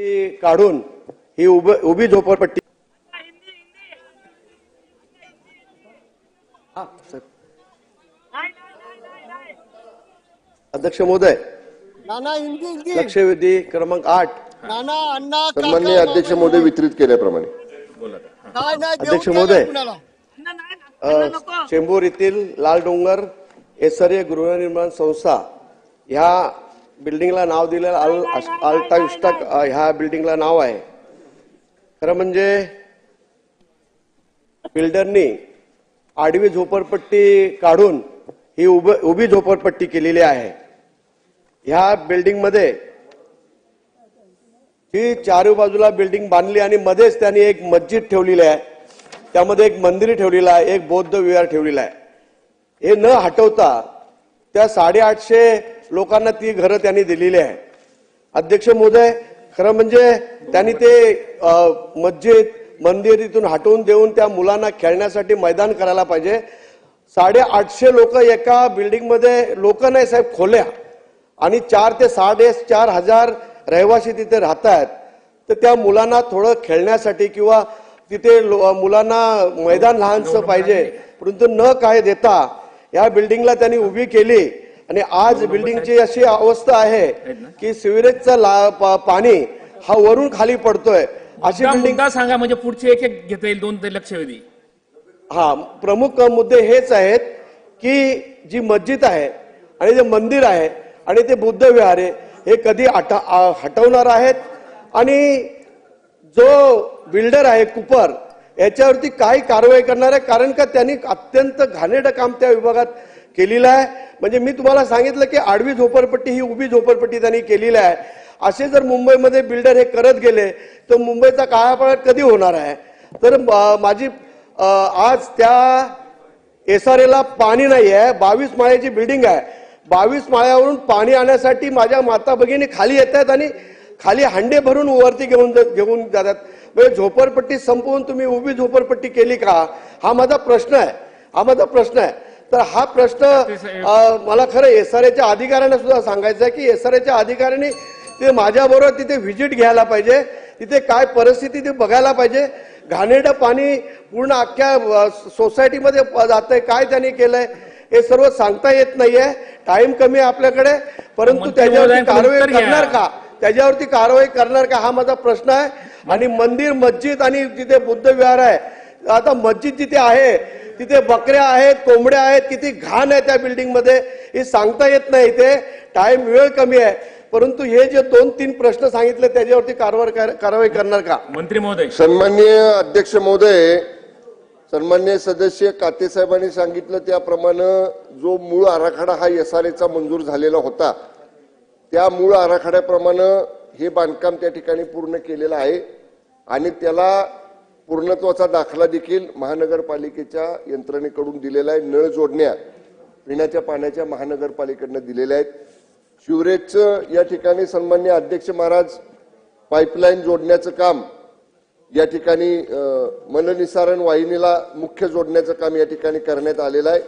काढून ही उभ उभी झोपडपट्टी हा. अध्यक्ष महोदय. नाना हिंदी हिंदी. लक्षवेधी क्रमांक आठ. नाना अण्णा सन्माननीय काका, अध्यक्ष महोदय वितरित केल्याप्रमाणे. अध्यक्ष महोदय. चेंबूर येथील लाल डोंगर एसर्य गृहनिर्माण संस्था ह्या बिल्डिंगला नाव दिलेलं अल अल्टा विस्टा अ, ह्या बिल्डिंगला नाव आहे. खरं म्हणजे बिल्डरनी आडवी झोपडपट्टी काढून ही उभ उभी झोपडपट्टी केलेली आहे. ह्या बिल्डिंगमध्ये ही चारी बाजूला बिल्डिंग बांधली आणि मध्येच त्यांनी एक मस्जिद ठेवलेली आहे. त्यामध्ये एक मंदिर ठेवलेलं आहे एक बौद्ध विहार ठेवलेला आहे. हे न हटवता त्या साडेआठशे लोकांना ती घरं त्यांनी दिलेली आहे. अध्यक्ष महोदय खरं म्हणजे त्यांनी ते मस्जिद मंदिर इथून हटवून देऊन त्या मुलांना खेळण्यासाठी मैदान करायला पाहिजे. साडेआठशे लोक एका बिल्डिंगमध्ये लोक नाही साहेब खोल्या. आणि चार ते साडे चार हजार रहिवासी तिथे राहत आहेत तर त्या मुलांना थोडं खेळण्यासाठी किंवा तिथे लो- मुलांना मैदान लहानसं पाहिजे. परंतु न काय देता या बिल्डिंगला त्यांनी उभी केली. आणि आज बिल्डिंगची अशी अवस्था आहे की सिव्हिरेजचं पाणी हा वरून खाली पडतोय. अशी बिल्डिंग सांगा म्हणजे पुढचे एक एक घेता येईल दोन ते लक्षवेधी हा प्रमुख मुद्दे हेच आहेत की जी मस्जिद आहे आणि जे मंदिर आहे आणि ते बुद्ध विहार आहे हे कधी हटवणार आहेत? आणि जो बिल्डर आहे कुपर याच्यावरती काय कारवाई करणार आहे? कारण का त्यांनी अत्यंत घाणेरडं काम त्या विभागात केलेलं आहे. म्हणजे मी तुम्हाला सांगितलं की आडवी झोपडपट्टी ही उभी झोपडपट्टी त्यांनी केलेली आहे. असे जर मुंबईमध्ये बिल्डर हे करत गेले तर मुंबईचा काळापळाट कधी होणार आहे? तर माझी आज त्या एस आर एला पाणी नाही आहे बावीस माळ्याची बिल्डिंग आहे. बावीस माळ्यावरून पाणी आणण्यासाठी माझ्या माता भगिनी खाली येत आहेत आणि खाली हांडे भरून वरती घेऊन घेऊन जातात. म्हणजे झोपडपट्टी संपवून तुम्ही उभी झोपडपट्टी केली का? हा माझा प्रश्न आहे. हा माझा प्रश्न आहे. तर हा प्रश्न मला खरं एस आर एच्या अधिकाऱ्यांना सुद्धा सांगायचं आहे की एस आर एच्या अधिकाऱ्यांनी ते माझ्याबरोबर तिथे व्हिजिट घ्यायला पाहिजे. तिथे काय परिस्थिती ते बघायला पाहिजे. घाणेरडं पाणी पूर्ण अख्ख्या सोसायटीमध्ये जात आहे काय त्यांनी केलंय हे सर्व सांगता येत नाहीये. टाइम कमी आहे आपल्याकडे. परंतु त्याच्यावरती कारवाई. करणार का? त्याच्यावरती कारवाई करणार का? हा माझा प्रश्न आहे. आणि मंदिर मस्जिद आणि तिथे बुद्ध विहार आहे. आता मस्जिद जिथे आहे तिथे बकऱ्या आहेत कोंबड्या आहेत किती घाण आहे त्या बिल्डिंगमध्ये. हे सांगता येत नाही ते टाइम वेळ कमी आहे. परंतु हे जे दोन तीन प्रश्न सांगितले त्याच्यावरती कारवाई कारवाई करणार का? मंत्री महोदय. सन्माननीय अध्यक्ष महोदय सन्मान्य सदस्य काते साहेबांनी सांगितलं त्याप्रमाणे जो मूळ आराखडा हा एस आर एचा मंजूर झालेला होता त्या मूळ आराखड्याप्रमाणे हे बांधकाम त्या ठिकाणी पूर्ण केलेलं आहे. आणि त्याला पूर्णत्वाचा दाखला देखील महानगरपालिकेच्या यंत्रणेकडून दिलेला आहे. नळ जोडण्या पिण्याच्या पाण्याच्या महानगरपालिकेनं दिलेल्या आहेत. शिवरेजचं या ठिकाणी सन्मान्य अध्यक्ष महाराज पाईपलाईन जोडण्याचं काम या ठिकाणी मननिसारण मलनिसारण वाहिनीला मुख्य जोडण्याचं काम या ठिकाणी करण्यात आलेलं आहे.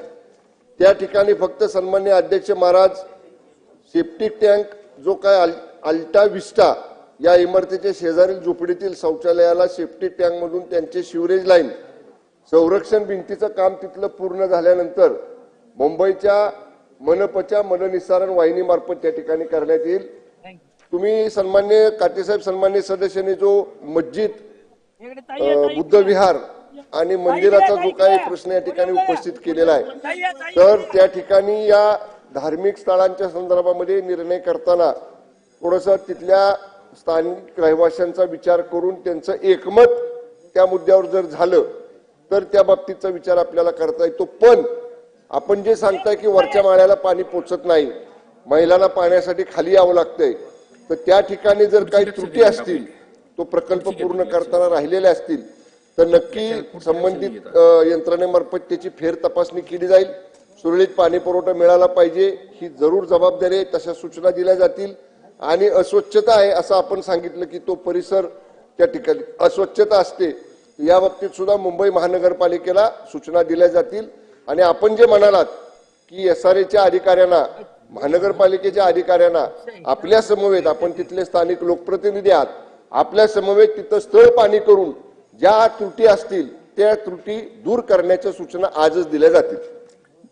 त्या ठिकाणी फक्त सन्मान्य अध्यक्ष महाराज सेप्टिक टँक जो काय अल्टा विस्टा या इमारतीच्या शेजारील झोपडीतील शौचालयाला सेप्टिक टँक मधून त्यांचे शिवरेज लाईन संरक्षण भिंतीचं काम तिथलं पूर्ण झाल्यानंतर मुंबईच्या मनपच्या मननिसारण वाहिनीमार्फत त्या ठिकाणी करण्यात येईल. तुम्ही सन्मान्य काटेसाहेब सन्मान्य सदस्यांनी जो मस्जिद बुद्ध विहार आणि मंदिराचा जो काही प्रश्न या ठिकाणी उपस्थित केलेला आहे. तर त्या ठिकाणी या धार्मिक स्थळांच्या संदर्भामध्ये निर्णय करताना थोडस तिथल्या स्थानिक रहिवाशांचा विचार करून त्यांचं एकमत त्या मुद्द्यावर जर झालं तर त्या बाबतीतचा विचार आपल्याला करता येतो. पण आपण जे सांगताय की वरच्या माळ्याला पाणी पोचत नाही महिलांना पाण्यासाठी खाली यावं लागतंय तर त्या ठिकाणी जर काही त्रुटी असतील तो प्रकल्प पूर्ण करताना राहिलेले असतील तर नक्की संबंधित यंत्रणेमार्फत त्याची फेर तपासणी केली जाईल. सुरळीत पाणी पुरवठा मिळाला पाहिजे ही जरूर जबाबदारी आहे तशा सूचना दिल्या जातील. आणि अस्वच्छता आहे असं आपण सांगितलं की तो परिसर त्या ठिकाणी अस्वच्छता असते या बाबतीत सुद्धा मुंबई महानगरपालिकेला सूचना दिल्या जातील. आणि आपण जे म्हणालात की एस आर एच्या अधिकाऱ्यांना महानगरपालिकेच्या अधिकाऱ्यांना आपल्या समवेत आपण तिथले स्थानिक लोकप्रतिनिधी आहात आपल्या समवेत तिथं स्थळ पाणी करून ज्या त्रुटी असतील त्या त्रुटी दूर करण्याच्या सूचना आजच दिल्या जातील.